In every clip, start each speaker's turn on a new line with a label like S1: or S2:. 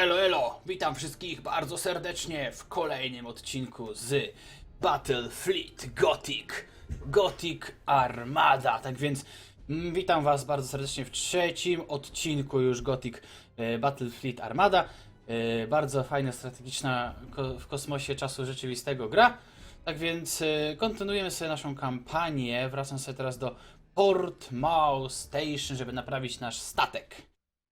S1: Elo, elo! Witam wszystkich bardzo serdecznie w kolejnym odcinku z Battlefleet Gothic. Gothic Armada. Tak więc mm, witam was bardzo serdecznie w trzecim odcinku już Gothic e, Battlefleet Armada. E, bardzo fajna, strategiczna w kosmosie czasu rzeczywistego gra. Tak więc e, kontynuujemy sobie naszą kampanię. Wracam sobie teraz do Portmouth Station, żeby naprawić nasz statek.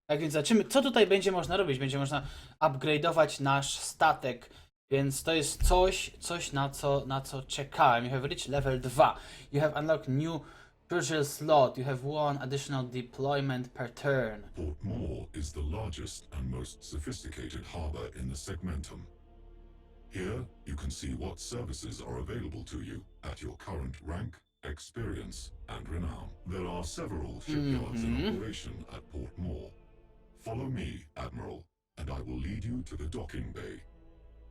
S1: Tak więc zobaczymy, co tutaj będzie można robić. Będzie można upgrade'ować nasz statek, więc to jest coś, coś na co, na co czekałem. You have reached level 2. You have unlocked new crucial slot. You have one additional deployment per turn.
S2: Port Moore is the largest and most sophisticated harbor in the Segmentum. Here, you can see what services are available to you at your current rank, experience, and renown. There are several shipyards in operation at Port Moore. Follow me, Admiral, and I will lead you to the docking bay.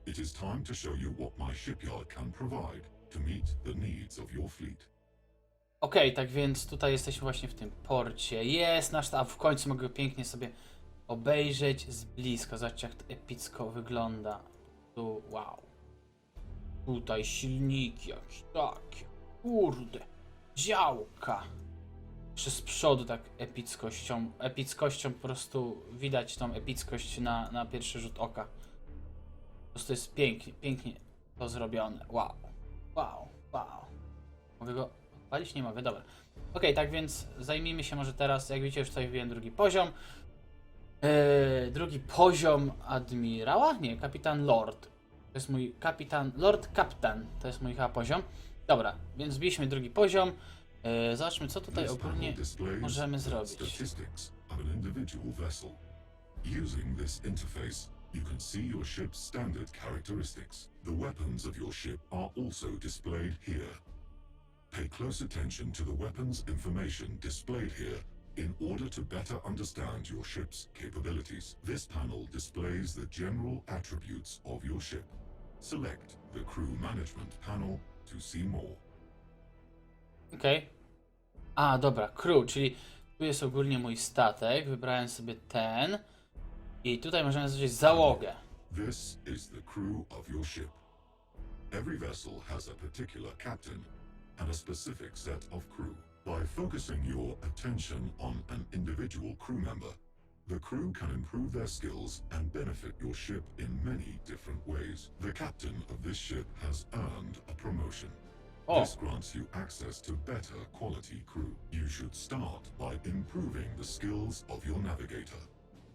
S2: It is time to show you what my shipyard can provide to meet the needs of your fleet.
S1: Okej, tak więc tutaj jesteśmy właśnie w tym porcie. Jest nasz, a w końcu mogę pięknie sobie obejrzeć z bliska. Zobaczcie, jak to epicko wygląda. Tu, wow. Tutaj silniki jakieś takie. Kurde. Działka. Jeszcze z przodu tak epickością, epickością po prostu widać tą epickość na, na pierwszy rzut oka. Po prostu jest pięknie, pięknie to zrobione. Wow. Wow, wow. Mogę go odpalić? Nie mogę, dobra. Okej, tak więc zajmijmy się może teraz, jak widzicie już tutaj wbiłem drugi poziom. Eee, drugi poziom admirała? Nie, kapitan Lord. To jest mój kapitan, Lord Kapitan. To jest mój chyba poziom. Dobra, więc zbiliśmy drugi poziom. Eee, zobaczmy, co tutaj ogólnie możemy zrobić.
S2: Statistics of an individual vessel. Using this interface, you can see your ship's standard characteristics. The weapons of your ship are also displayed here. Pay close attention to the weapons information displayed here in order to better understand your ship's capabilities. This panel displays the general attributes of your ship. Select the crew management panel to see more.
S1: Okej. A, dobra, crew, czyli tu jest ogólnie mój statek. Wybrałem sobie ten. I tutaj możemy zobaczyć załogę.
S2: This is the crew of your ship. Every vessel has a particular captain and a specific set of crew. By focusing your attention on an individual crew member, the crew can improve their skills and benefit your ship in many different ways. The captain of this ship has earned a promotion.
S1: O,
S2: This grants you access to better quality crew. You should start by improving the skills of your navigator.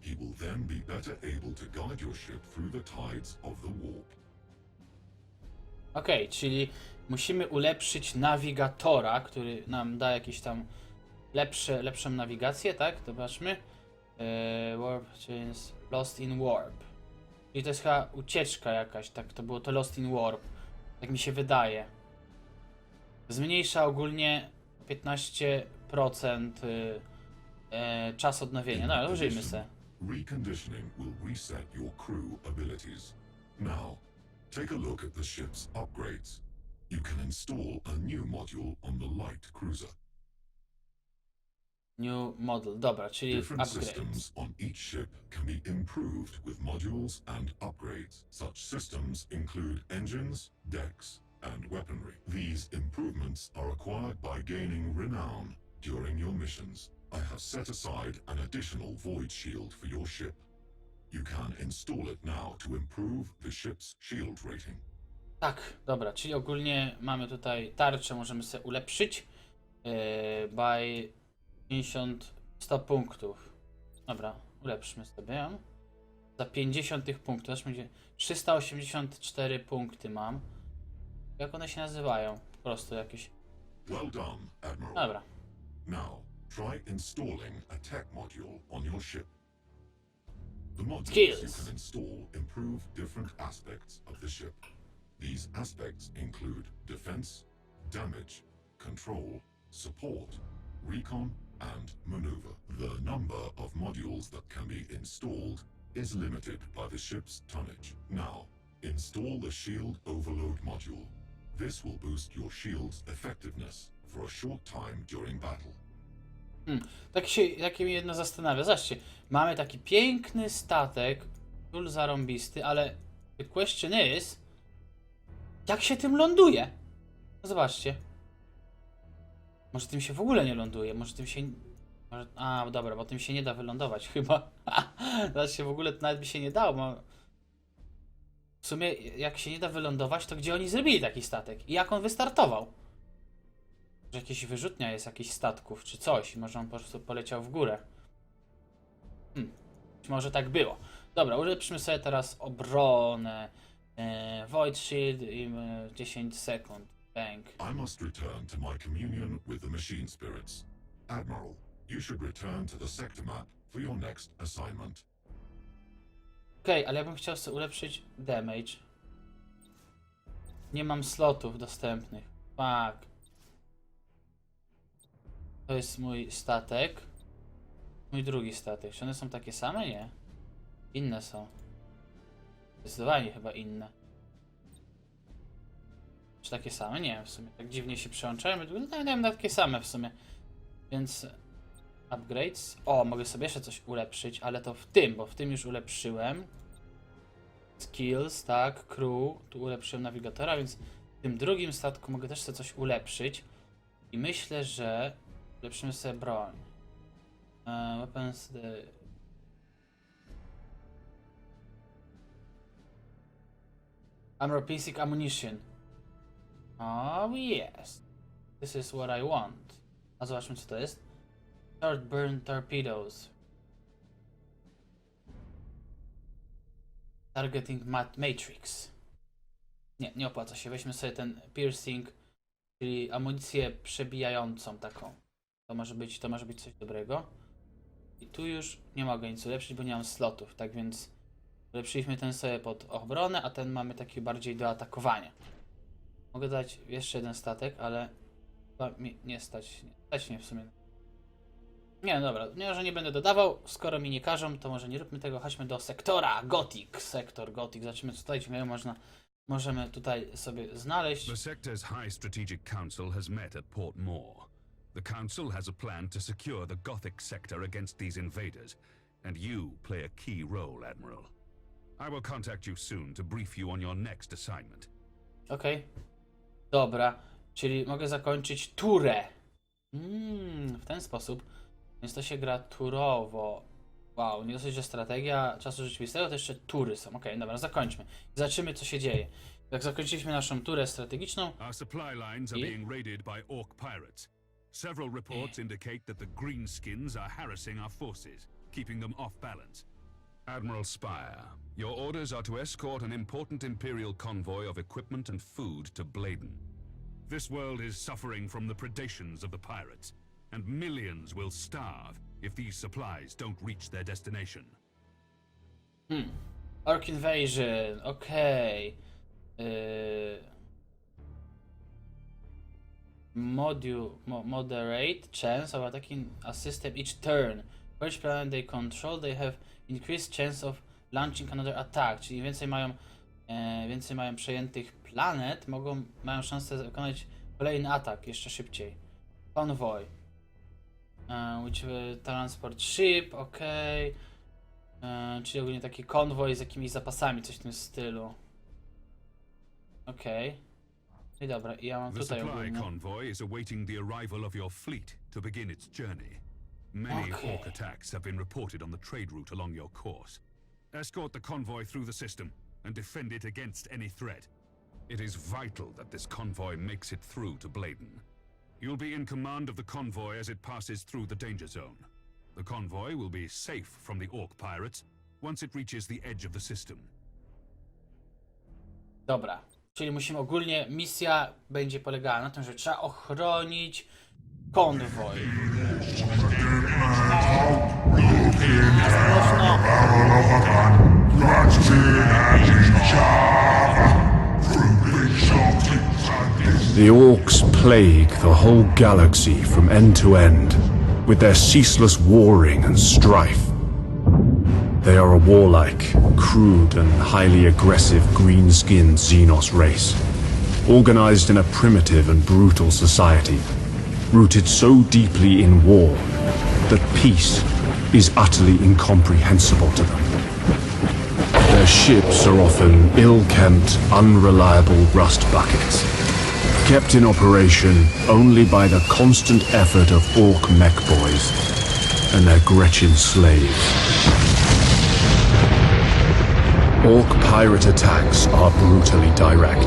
S2: He will then be better able to guide your ship through the tides of the warp.
S1: okej, czyli musimy ulepszyć nawigatora, który nam da jakieś tam lepsze, lepszą nawigację, tak? Zobaczmy. Eee, warp chains, Lost in Warp. Czyli to jest chyba ucieczka jakaś, tak? To było to Lost in Warp. Tak mi się wydaje. Zmniejsza ogólnie 15% y, e, czas odnowienia. No, ale użyjmy se.
S2: Reconditioning will reset your crew abilities. Now, take a look at the ship's upgrades. You can install a new module on the light cruiser.
S1: New model, dobra, czyli
S2: Different
S1: upgrade.
S2: systems on each ship can be improved with modules and upgrades. Such systems include engines, decks, and weaponry. These improvements are acquired by gaining renown during your missions. I have set aside an additional void shield for your ship. You can install it now to improve the ship's shield rating.
S1: Tak, dobra, czyli ogólnie mamy tutaj tarczę, możemy sobie ulepszyć yy, by 50, 100 punktów. Dobra, ulepszmy sobie ją. Za 50 tych punktów, aż będzie 384 punkty mam. Jak one się nazywają? Jakieś.
S2: Well done, Admiral.
S1: Dobra.
S2: Now, try installing a tech module on your ship. The modules
S1: Skills.
S2: you can install improve different aspects of the ship. These aspects include defense, damage, control, support, recon, and maneuver. The number of modules that can be installed is limited by the ship's tonnage. Now, install the Shield Overload module. This will boost your shield's effectiveness for a short time during battle.
S1: Tak się, takie mnie jedno zastanawia. Zobaczcie, mamy taki piękny statek, Król zarąbisty, ale the question is, jak się tym ląduje? No zobaczcie. Może tym się w ogóle nie ląduje, może tym się... Może... A, dobra, bo tym się nie da wylądować chyba. Się w ogóle nawet by się nie dało, bo... W sumie, jak się nie da wylądować, to gdzie oni zrobili taki statek? I jak on wystartował? Że jakieś wyrzutnia jest jakichś statków, czy coś. Może on po prostu poleciał w górę. Hmm. Być może tak było. Dobra, ulepszymy sobie teraz obronę. E, Void Shield i e, 10 sekund. Bang.
S2: I must return to my communion with the machine spirits. Admiral, you should return to the sector map for your next assignment.
S1: Okej, ale ja bym chciał sobie ulepszyć damage. Nie mam slotów dostępnych. Fuck. To jest mój statek. Mój drugi statek. Czy one są takie same? Nie. Inne są. Zdecydowanie chyba inne. Czy takie same? Nie w sumie. Tak dziwnie się przełączają. Wyglądają na takie same w sumie. Więc upgrades. O, mogę sobie jeszcze coś ulepszyć, ale to w tym, bo w tym już ulepszyłem. Skills, tak, crew. Tu ulepszyłem nawigatora, więc w tym drugim statku mogę też sobie coś ulepszyć. I myślę, że ulepszymy sobie broń. E, weapons the... Armor basic ammunition. Oh yes. This is what I want. A zobaczmy co to jest. Short burn torpedoes. Targeting mat matrix. Nie, nie opłaca się. Weźmy sobie ten piercing, czyli amunicję przebijającą taką. To może być, to może być coś dobrego. I tu już nie mogę nic ulepszyć, bo nie mam slotów, tak więc ulepszyliśmy ten sobie pod obronę, a ten mamy taki bardziej do atakowania. Mogę dać jeszcze jeden statek, ale nie stać. Nie stać mnie w sumie. Nie, dobra, nie, że nie będę dodawał. Skoro mi nie każą, to może nie róbmy tego. Chodźmy do sektora Gothic. Sektor Gothic. Zobaczymy, co tutaj ciekawego można, możemy tutaj sobie znaleźć.
S3: The sector's High Strategic Council has met at Port Moore. The Council has a plan to secure the Gothic sector against these invaders, and you play a key role, Admiral. I will contact you soon to brief you on your next assignment.
S1: Okej. Dobra, czyli mogę zakończyć turę. Mm, w ten sposób. Więc to się gra turowo. Wow, nie dosyć, że strategia czasu rzeczywistego, to jeszcze tury są. Okej, dobra, zakończmy. Zobaczymy, co się dzieje. Jak zakończyliśmy naszą turę strategiczną,
S3: Our supply lines are being raided by Orc pirates. Several reports indicate that the Greenskins are harassing our forces, keeping them off balance. Admiral Spire, your orders are to escort an important Imperial convoy of equipment and food to Bladen. This world is suffering from the predations of the pirates, and millions will starve if these supplies don't reach their destination.
S1: Orc Invasion, okej. Yy... Module, mo moderate chance of attacking a system each turn. For each planet they control, they have increased chance of launching another attack. Czyli więcej mają, e, więcej mają przejętych planet, mogą, mają szansę wykonać kolejny atak jeszcze szybciej. Convoy. Which will transport ship, okej. E, czyli ogólnie taki konwoj z jakimiś zapasami, coś w tym stylu. Okej. I dobra, i ja mam tutaj ogólnie.
S3: convoy is awaiting the arrival of your fleet to begin its journey. Many
S1: Okay.
S3: orc attacks have been reported on the trade route along your course. Escort the convoy through the system and defend it against any threat. It is vital that this convoy makes it through to Bladen. You'll be in command of the convoy as it passes through the danger zone. The convoy will be safe from the orc pirates once it reaches the edge of the system.
S1: Dobra. Czyli musimy ogólnie, misja będzie polegała na tym, że trzeba ochronić konwoj. Głośno.
S4: The orcs plague the whole galaxy from end to end with their ceaseless warring and strife. They are a warlike, crude, and highly aggressive green-skinned Xenos race, organized in a primitive and brutal society, rooted so deeply in war that peace is utterly incomprehensible to them. Their ships are often ill-kempt, unreliable rust buckets, kept in operation only by the constant effort of orc mech boys and their Gretchen slaves. Orc pirate attacks are brutally direct,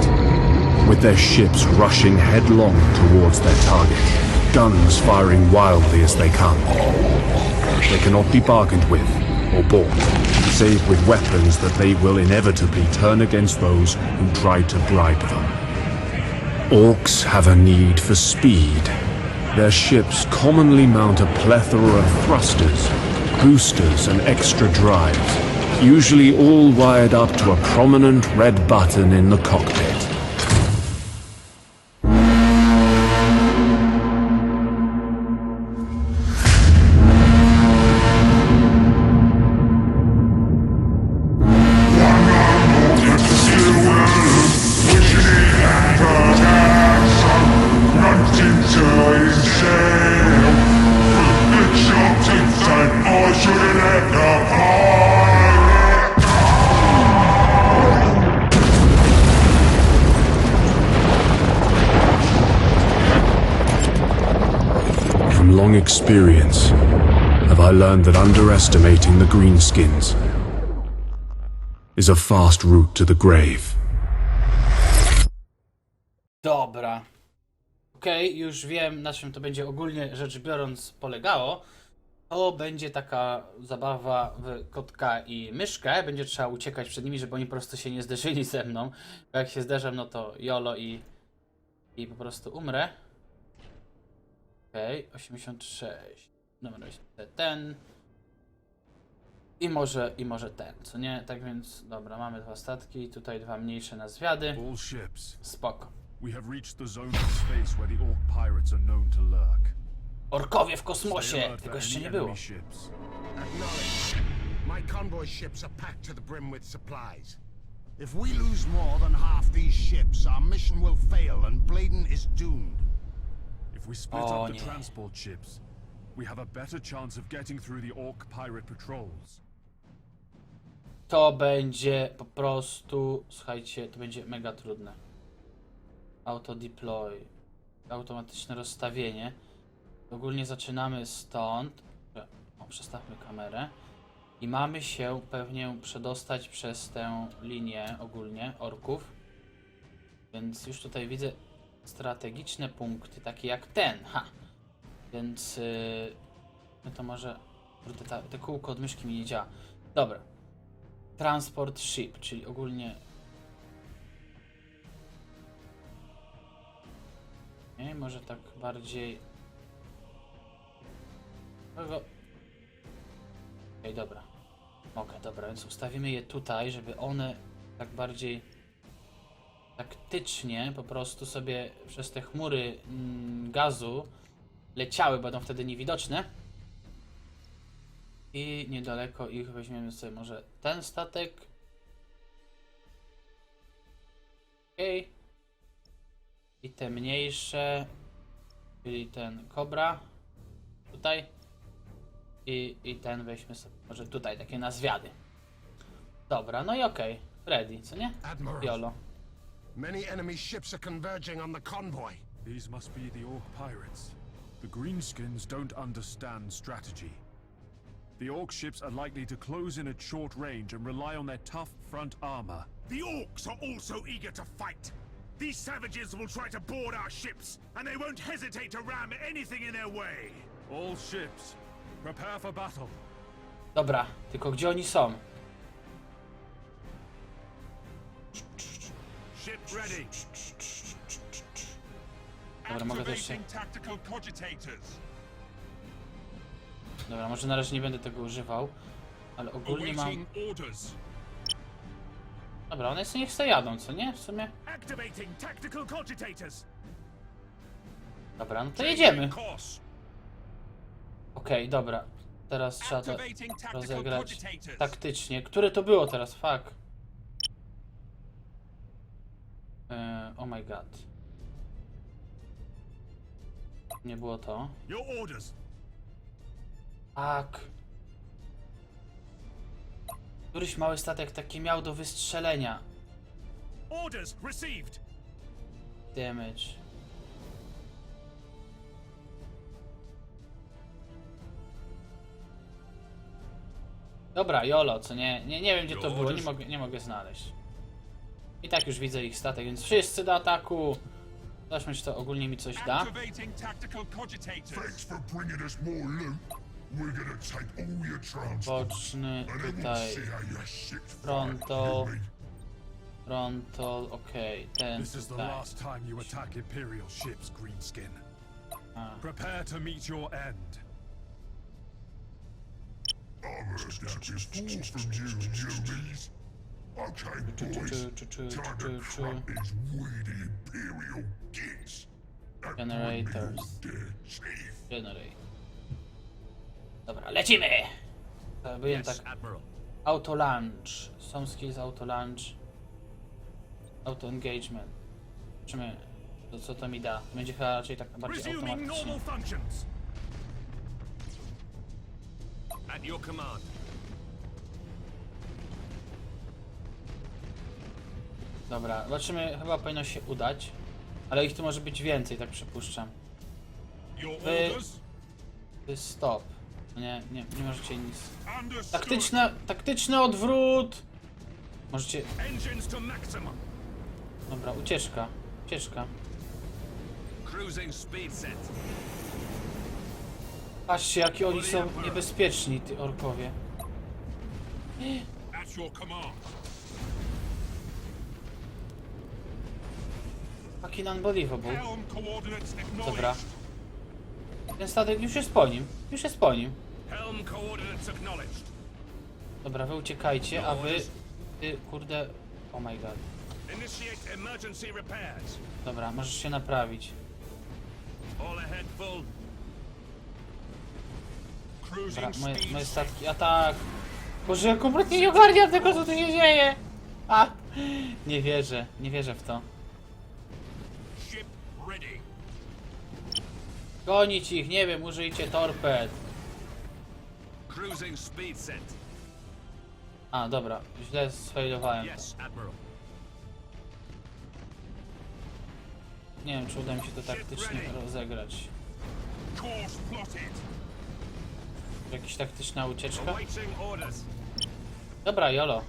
S4: with their ships rushing headlong towards their target, guns firing wildly as they come. They cannot be bargained with or bought, save with weapons that they will inevitably turn against those who try to bribe them. Orcs have a need for speed. Their ships commonly mount a plethora of thrusters, boosters, and extra drives, usually all wired up to a prominent red button in the cockpit. Long experience, have I learned that underestimating the greenskins is a fast route to the grave.
S1: Dobra. Okej, już wiem na czym to będzie ogólnie rzecz biorąc polegało. To będzie taka zabawa w kotka i myszkę. Będzie trzeba uciekać przed nimi, żeby oni po prostu się nie zderzyli ze mną. Bo jak się zderzę, no to jolo i, i po prostu umrę. Okej, 86. Dobra, ten. I może, I może ten, co nie? Tak więc, dobra, mamy dwa statki, tutaj dwa mniejsze na zwiady. Spoko.
S3: We have reached the zone of space where the orc pirates are known to lurk.
S1: Orkowie w kosmosie! Tego jeszcze nie było.
S5: My convoy ships are packed to the brim with supplies. If we lose more than half these ships, our mission will fail and Bladen is doomed.
S3: If we split
S1: O
S3: up the
S1: nie.
S3: transport ships, we have a better chance of getting through the orc pirate patrols.
S1: To będzie po prostu, słuchajcie, to będzie mega trudne. Auto deploy, automatyczne rozstawienie. Ogólnie zaczynamy stąd. O, przestawmy kamerę. I mamy się pewnie przedostać przez tę linię ogólnie orków. Więc już tutaj widzę strategiczne punkty, takie jak ten. Ha! Więc yy, no to może. Kurde, ta, te kółko od myszki mi nie działa. Dobra. Transport ship, czyli ogólnie. Nie, może tak bardziej. Kogo? Okej, dobra. Mogę, dobra, więc ustawimy je tutaj, żeby one tak bardziej taktycznie po prostu sobie przez te chmury mm, gazu leciały, będą wtedy niewidoczne. I niedaleko ich weźmiemy sobie może ten statek. Okej. I te mniejsze, czyli ten Cobra. Tutaj. I, I ten weźmy sobie może tutaj, takie na zwiady. Dobra, no i okej. Ready, co nie?
S5: Admiral,
S1: Jolo.
S5: Many enemy ships are converging on the convoy.
S3: These must be the orc pirates. The greenskins don't understand strategy. The orc ships are likely to close in at short range and rely on their tough front armor.
S6: The orcs are also eager to fight. These savages will try to board our ships, and they won't hesitate to ram anything in their way.
S3: All ships, prepare for battle.
S1: Dobra, tylko gdzie oni są?
S6: Ready.
S1: Dobra, mogę też się...
S6: Activating tactical cogitators.
S1: Dobra, może na razie nie będę tego używał. Ale ogólnie mam...
S6: Awaiting orders.
S1: Dobra, one sobie niech sobie jadą, co nie? W sumie...
S6: Activating tactical cogitators.
S1: Dobra, no to jedziemy.
S6: Course.
S1: Okej, dobra. Teraz trzeba to
S6: Activating tactical
S1: rozegrać
S6: cogitators.
S1: taktycznie. Które to było teraz? Fuck. Eee, oh my god. Nie było to.
S6: Your orders.
S1: Tak. Któryś mały statek taki miał do wystrzelenia.
S6: Orders received.
S1: Damage. Dobra, Jolo, co nie? Nie, nie wiem gdzie to było, nie mogę, nie mogę znaleźć. I tak już widzę ich statek, więc wszyscy do ataku! Zobaczmy, czy to ogólnie mi coś da.
S6: Activating tactical cogitators.
S2: Thanks for bringing us more loot. We're gonna take all your transport.
S1: Boczny,
S2: And then we'll
S1: tutaj,
S2: see how your fight.
S1: frontal, okej, ten
S7: This is the
S1: tutaj.
S7: last time you attack Imperial ships, Greenskin.
S1: A.
S7: Prepare to meet your end.
S2: Before from you. These weedy Imperial gits. And bring me
S1: Generators. Generate. Dobra, lecimy! Byłem tak. Auto launch. Są skills auto launch. Auto engagement. Zobaczymy, to co to mi da. Będzie chyba raczej tak bardziej automatycznie.
S6: At your command.
S1: Dobra, zobaczymy, chyba powinno się udać. Ale ich tu może być więcej, tak przypuszczam. Wy- jest stop. Nie, nie, nie możecie nic. Taktyczne, taktyczny odwrót! Możecie... Dobra, ucieczka. Ucieczka. Patrzcie, jaki oni są niebezpieczni, ty orkowie. Fucking unbelievable. Dobra. Ten statek już jest po nim. Już jest po nim. Dobra, wy uciekajcie, a wy... Ty, kurde... Oh my god. Dobra, możesz się naprawić. Dobra, moje, moje statki, atak! Boże, ja kompletnie nie ogarniam tego, co tu się dzieje! A! Nie wierzę, nie wierzę w to. Gonić ich, nie wiem, użyjcie torped.
S6: Cruising speed set.
S1: A, dobra, źle.
S6: Yes, Admiral.
S1: Nie wiem, czy uda mi się to taktycznie rozegrać.
S6: Course plotted.
S1: Jakaś taktyczna ucieczka?
S6: Awaiting orders.
S1: Dobra, jolo.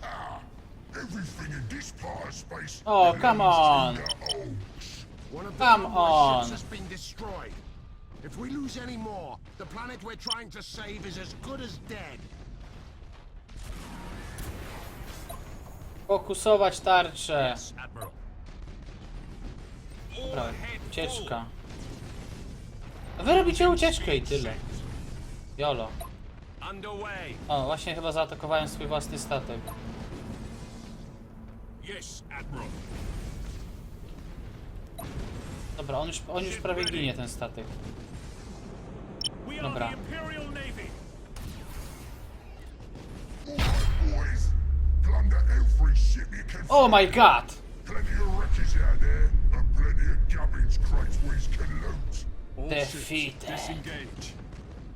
S2: Everything in this part of space.
S1: Oh, come on.
S5: One of the
S1: Come on.
S5: ships has been destroyed. If we lose any more, the planet we're trying to save is as good as dead.
S1: Fokusować tarczę. Dobra, ucieczka. A wy robicie ucieczkę i tyle. Jolo. O, właśnie chyba zaatakowałem swój własny statek. Dobra, on już, on już prawie ginie, ten statek.
S2: Can
S1: Oh my god! Defeated.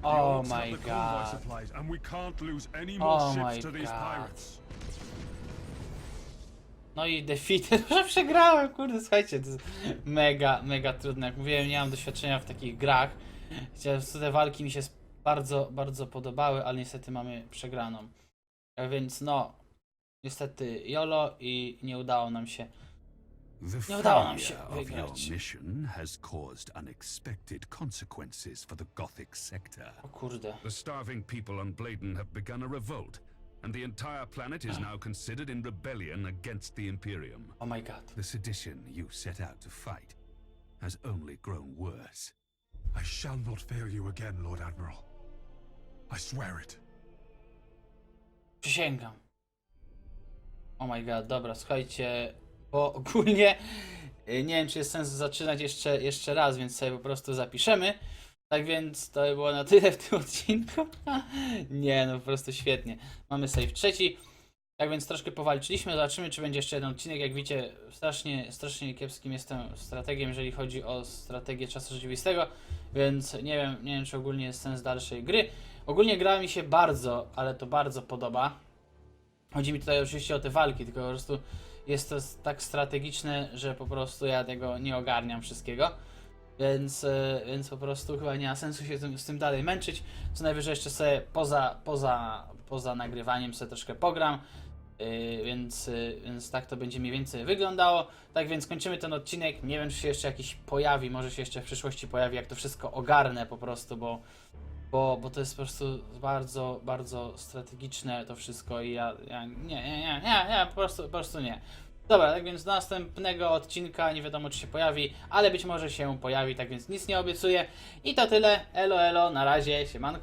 S1: Oh my god.
S7: and we can't lose any more
S1: Oh my
S7: ships to these
S1: god.
S7: pirates.
S1: No i defeated, że przegrałem, kurde, słuchajcie, to jest mega, mega trudne. Jak mówiłem, nie mam doświadczenia w takich grach. Chociaż te walki mi się bardzo, bardzo podobały, ale niestety mamy przegraną. A więc no, niestety YOLO i nie udało nam się.
S3: The
S1: Nie udało nam się
S3: failure of your
S1: wygrać.
S3: mission has caused unexpected consequences for the Gothic sector.
S1: O kurde.
S3: The starving people on Bladen have begun a revolt, and the entire planet is now considered in rebellion against the Imperium.
S1: Oh my god.
S3: The sedition you set out to fight has only grown worse.
S7: I shall not fail you again, Lord Admiral. I swear it.
S1: Przysięgam. Oh my god, dobra, słuchajcie, bo ogólnie y, nie wiem, czy jest sens zaczynać jeszcze, jeszcze raz, więc sobie po prostu zapiszemy. Tak więc to by było na tyle w tym odcinku. nie, no po prostu świetnie. Mamy save trzeci. Tak więc troszkę powalczyliśmy, zobaczymy, czy będzie jeszcze jeden odcinek. Jak widzicie, strasznie, strasznie kiepskim jestem strategiem, jeżeli chodzi o strategię czasu rzeczywistego, więc nie wiem, nie wiem, czy ogólnie jest sens dalszej gry. Ogólnie gra mi się bardzo, ale to bardzo podoba. Chodzi mi tutaj oczywiście o te walki, tylko po prostu jest to tak strategiczne, że po prostu ja tego nie ogarniam wszystkiego. Więc, e, więc po prostu chyba nie ma sensu się z tym dalej męczyć. Co najwyżej jeszcze sobie poza, poza, poza nagrywaniem sobie troszkę pogram. Yy, więc, yy, więc tak to będzie mniej więcej wyglądało. Tak więc kończymy ten odcinek. Nie wiem, czy się jeszcze jakiś pojawi, może się jeszcze w przyszłości pojawi, jak to wszystko ogarnę po prostu, bo, bo, bo to jest po prostu bardzo, bardzo strategiczne to wszystko i ja, ja nie, nie, nie, nie, nie, po prostu, po prostu nie. Dobra, tak więc do następnego odcinka nie wiadomo czy się pojawi, ale być może się pojawi, tak więc nic nie obiecuję. I to tyle. Elo, elo, na razie, siemanko.